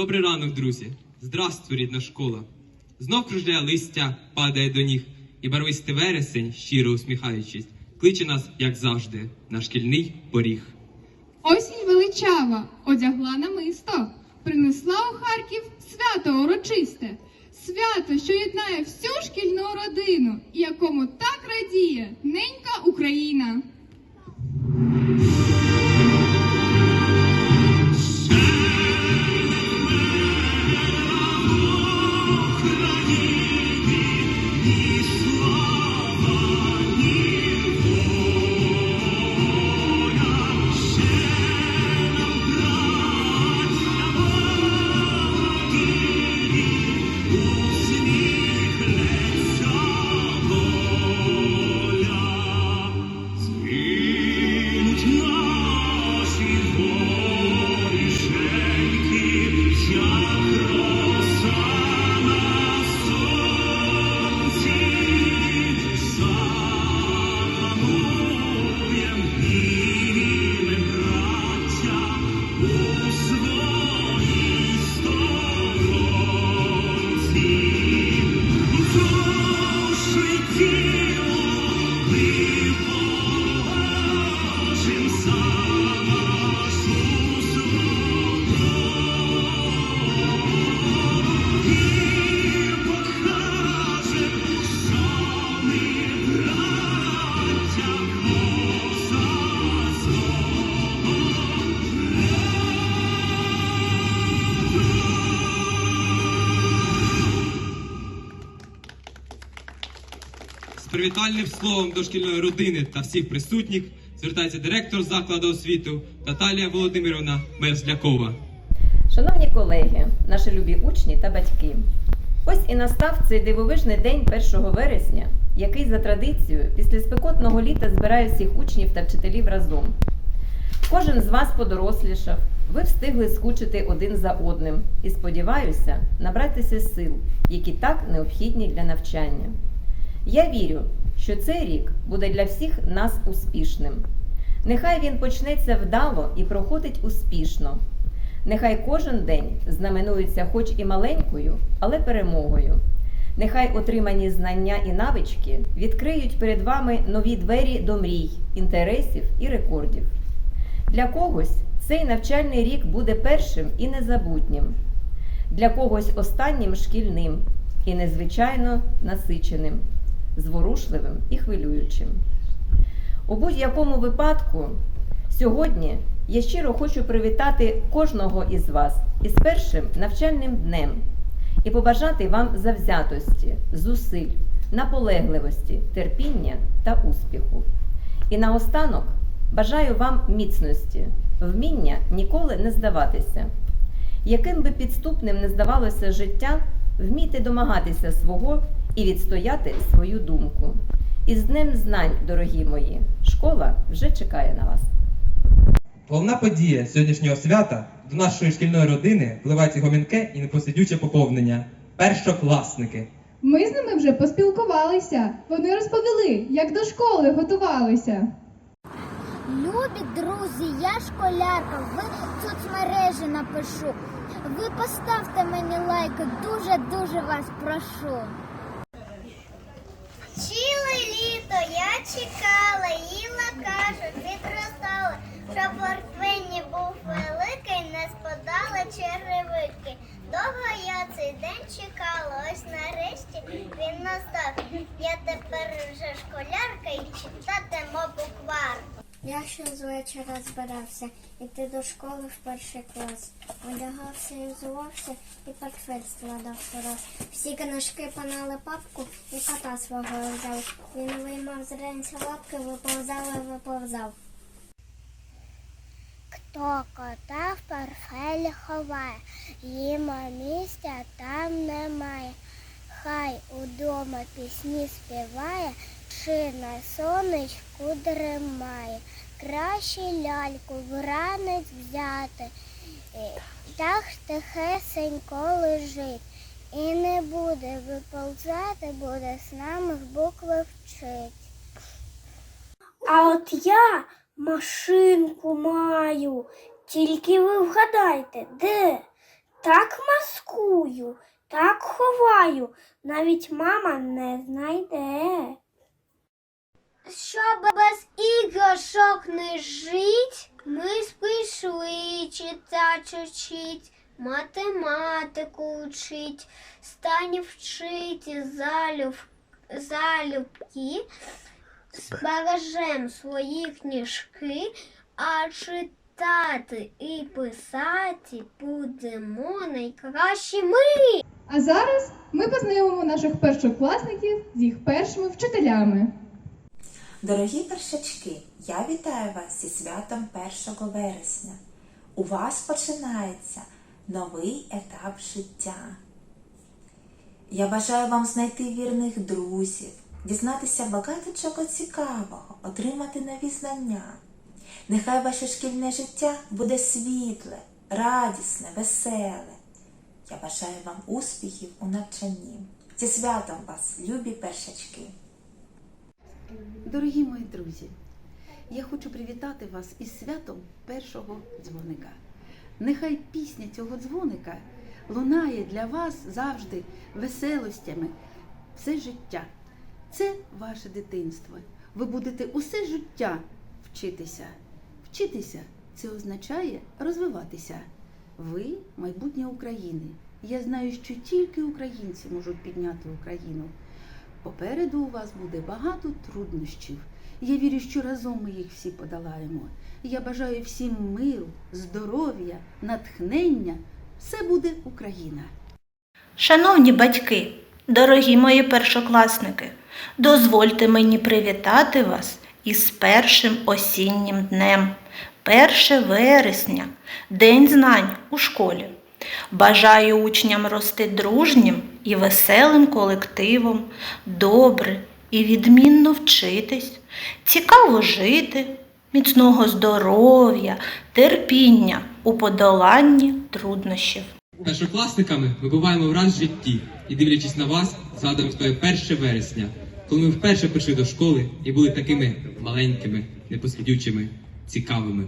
Добрий ранок, друзі. Здравствуй, рідна школа. Знов кружляє листя, падає до ніг, і барвистий вересень, щиро усміхаючись, кличе нас, як завжди, на шкільний поріг. Осінь величава одягла намисто, принесла у Харків свято урочисте, свято, що єднає всю шкільну родину, і якому так радіє ненька Україна. Привітальним словом до шкільної родини та всіх присутніх звертається директор закладу освіту Наталія Володимирівна Мерзлякова. Шановні колеги, наші любі учні та батьки, ось і настав цей дивовижний день 1 вересня, який за традицією після спекотного літа збирає всіх учнів та вчителів разом. Кожен з вас подорослішав, ви встигли скучити один за одним і, сподіваюся, набратися сил, які так необхідні для навчання. Я вірю, що цей рік буде для всіх нас успішним. Нехай він почнеться вдало і проходить успішно. Нехай кожен день знаменується хоч і маленькою, але перемогою. Нехай отримані знання і навички відкриють перед вами нові двері до мрій, інтересів і рекордів. Для когось цей навчальний рік буде першим і незабутнім, для когось останнім шкільним і незвичайно насиченим, зворушливим і хвилюючим. У будь-якому випадку, сьогодні я щиро хочу привітати кожного із вас із першим навчальним днем і побажати вам завзятості, зусиль, наполегливості, терпіння та успіху. І наостанок бажаю вам міцності, вміння ніколи не здаватися. Яким би підступним не здавалося життя, вмійте домагатися свого і відстояти свою думку. І з Днем знань, дорогі мої, школа вже чекає на вас. Головна подія сьогоднішнього свята до нашої шкільної родини вливається гомінке і непосидюче поповнення. Першокласники. Ми з ними вже поспілкувалися. Вони розповіли, як до школи готувалися. Любі друзі, я школярка, ви соцмережі напишу. Ви поставте мені лайк, дуже-дуже вас прошу. Ціле літо я чекала, їла кашу, підростала, щоб портвині був великий, не спадали черевики. Довго я цей день чекала, ось нарешті він настав. Я тепер вже школярка і читатиму буквар. Я ще з вечора збирався іти до школи в перший клас. Одягався і взувався, і портфель складав раз. Всі книжки панали папку і кота свого взяв. Він виймав з ренця лапки, виповзав і виповзав. Хто кота в портфелі ховає, їма місця там немає. Хай удома пісні співає, чи на сонечку дримає. Краще ляльку в ранець взяти, е, так тихесенько лежить. І не буде виповзати, буде з нами букви вчить. А от я машинку маю. Тільки ви вгадайте, де? Так ховаю, так ховаю, навіть мама не знайде. Щоб без іграшок не жить, ми спішли читати вчить, математику учить, стані вчити залюб, залюбки, збережем свої книжки, а читати і писати будемо найкращі ми. А зараз ми познайомимо наших першокласників з їх першими вчителями. Дорогі першачки, я вітаю вас зі святом 1 вересня. У вас починається новий етап життя. Я бажаю вам знайти вірних друзів, дізнатися багато чого цікавого, отримати нові знання. Нехай ваше шкільне життя буде світле, радісне, веселе. Я бажаю вам успіхів у навчанні. Зі святом вас, любі першачки! Дорогі мої друзі, я хочу привітати вас із святом першого дзвоника. Нехай пісня цього дзвоника лунає для вас завжди веселостями все життя. Це ваше дитинство. Ви будете усе життя вчитися. Вчитися це означає розвиватися. Ви майбутнє України. Я знаю, що тільки українці можуть підняти Україну. Попереду у вас буде багато труднощів. Я вірю, що разом ми їх всі подолаємо. Я бажаю всім миру, здоров'я, натхнення. Все буде Україна. Шановні батьки, дорогі мої першокласники, дозвольте мені привітати вас із першим осіннім днем, 1 вересня, День знань у школі. Бажаю учням рости дружнім і веселим колективом, добре і відмінно вчитись, цікаво жити, міцного здоров'я, терпіння у подоланні труднощів. Першокласниками ми буваємо раз в житті і, дивлячись на вас, згадуємо своє 1 вересня, коли ми вперше прийшли до школи і були такими маленькими, непосидючими, цікавими.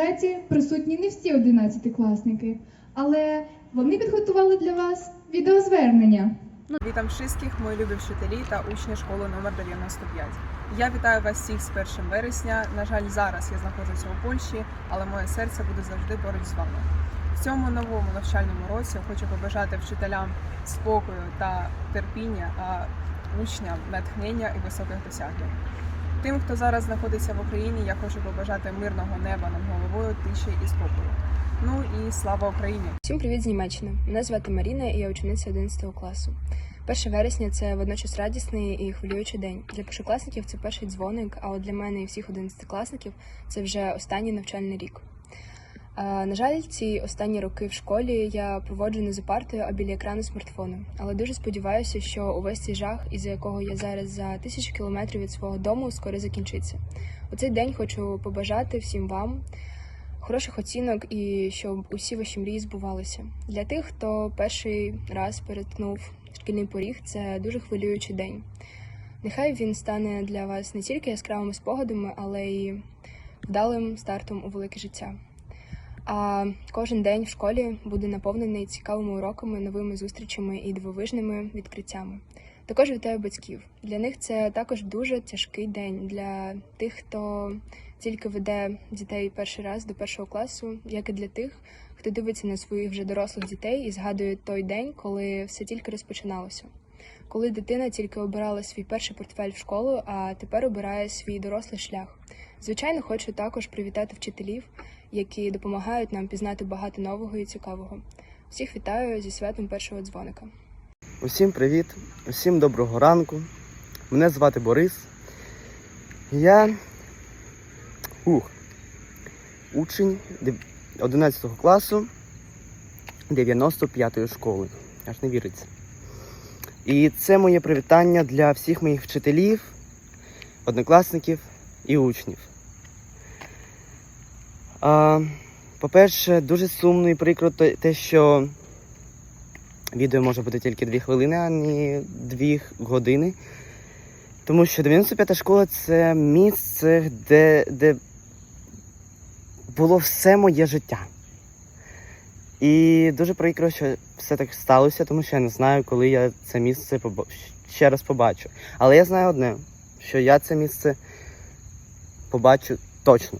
Нашому присутні не всі одинадцятикласники, але вони підготували для вас відеозвернення. Вітам всіх, мої любі вчителі та учні школи номер 95. Я вітаю вас всіх з 1 вересня. На жаль, зараз я знаходжуся у Польщі, але моє серце буде завжди поруч з вами. В цьому новому навчальному році хочу побажати вчителям спокою та терпіння, а учням натхнення і високих досягнень. Тим, хто зараз знаходиться в Україні, я хочу побажати мирного неба над головою, тиші і спокою. Ну і слава Україні! Всім привіт з Німеччини. Мене звати Маріна, і я учениця 11 класу. 1 вересня це водночас радісний і хвилюючий день. Для першокласників це перший дзвоник, а от для мене і всіх 11-класників це вже останній навчальний рік. На жаль, ці останні роки в школі я проводжу не за партою, а біля екрану смартфону. Але дуже сподіваюся, що увесь цей жах, із-за якого я зараз за тисячу кілометрів від свого дому, скоро закінчиться. У цей день хочу побажати всім вам хороших оцінок і щоб усі ваші мрії збувалися. Для тих, хто перший раз перетнув шкільний поріг, це дуже хвилюючий день. Нехай він стане для вас не тільки яскравими спогадами, але й вдалим стартом у велике життя. А кожен день в школі буде наповнений цікавими уроками, новими зустрічами і дивовижними відкриттями. Також вітаю батьків. Для них це також дуже тяжкий день для тих, хто тільки веде дітей перший раз до першого класу, як і для тих, хто дивиться на своїх вже дорослих дітей і згадує той день, коли все тільки розпочиналося. Коли дитина тільки обирала свій перший портфель в школу, а тепер обирає свій дорослий шлях. Звичайно, хочу також привітати вчителів, які допомагають нам пізнати багато нового і цікавого. Всіх вітаю зі святом першого дзвоника. Усім привіт, усім доброго ранку. Мене звати Борис. Я ух, учень дев- 11 класу 95-ї школи. Аж не віриться. І це моє привітання для всіх моїх вчителів, однокласників і учнів. По-перше, дуже сумно і прикро те- що Відео може бути тільки 2 хвилини, а не 2 години. Тому що 95-та школа це місце, де, де було все моє життя. І дуже прикро, що все так сталося, тому що я не знаю, коли я це місце ще раз побачу. Але я знаю одне, що я це місце побачу точно.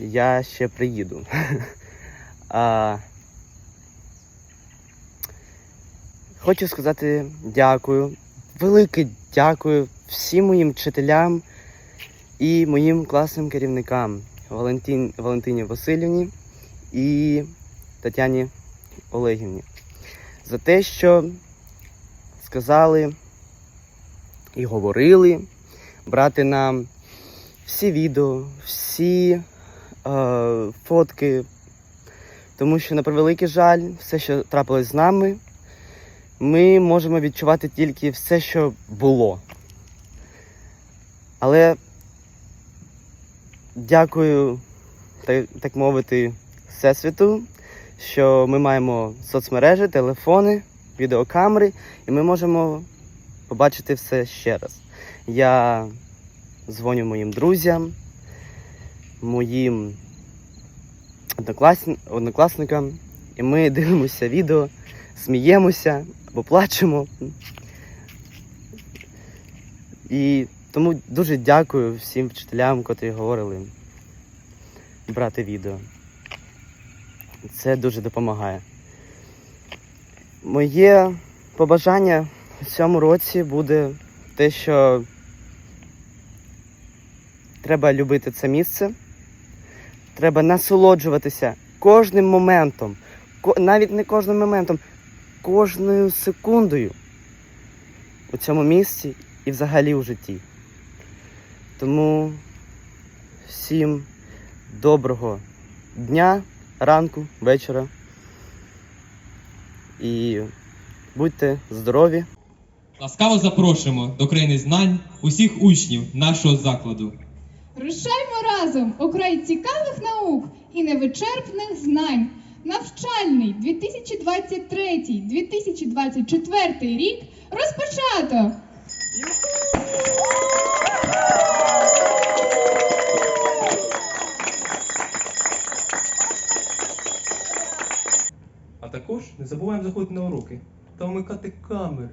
Я ще приїду. А, Хочу сказати дякую, велике дякую всім моїм вчителям і моїм класним керівникам Валентин, Валентині Васильівні і Тетяні Олегівні за те, що сказали і говорили брати нам всі відео, всі фотки, тому що, на превеликий жаль, все, що трапилось з нами, ми можемо відчувати тільки все, що було. Але дякую, так, так мовити, Всесвіту, що ми маємо соцмережі, телефони, відеокамери, і ми можемо побачити все ще раз. Я дзвоню моїм друзям, моїм однокласн- однокласникам, і ми дивимося відео, сміємося або плачемо. І тому дуже дякую всім вчителям, котрі говорили брати відео. Це дуже допомагає. Моє побажання в цьому році буде те, що треба любити це місце, треба насолоджуватися кожним моментом, навіть не кожним моментом, кожною секундою у цьому місці і взагалі у житті. Тому всім доброго дня, ранку, вечора. І будьте здорові! Ласкаво запрошуємо до країни знань усіх учнів нашого закладу. Рушаймо разом у край цікавих наук і невичерпних знань. Навчальний 2023-2024 рік розпочато! А також не забуваємо заходити на уроки та вмикати камери.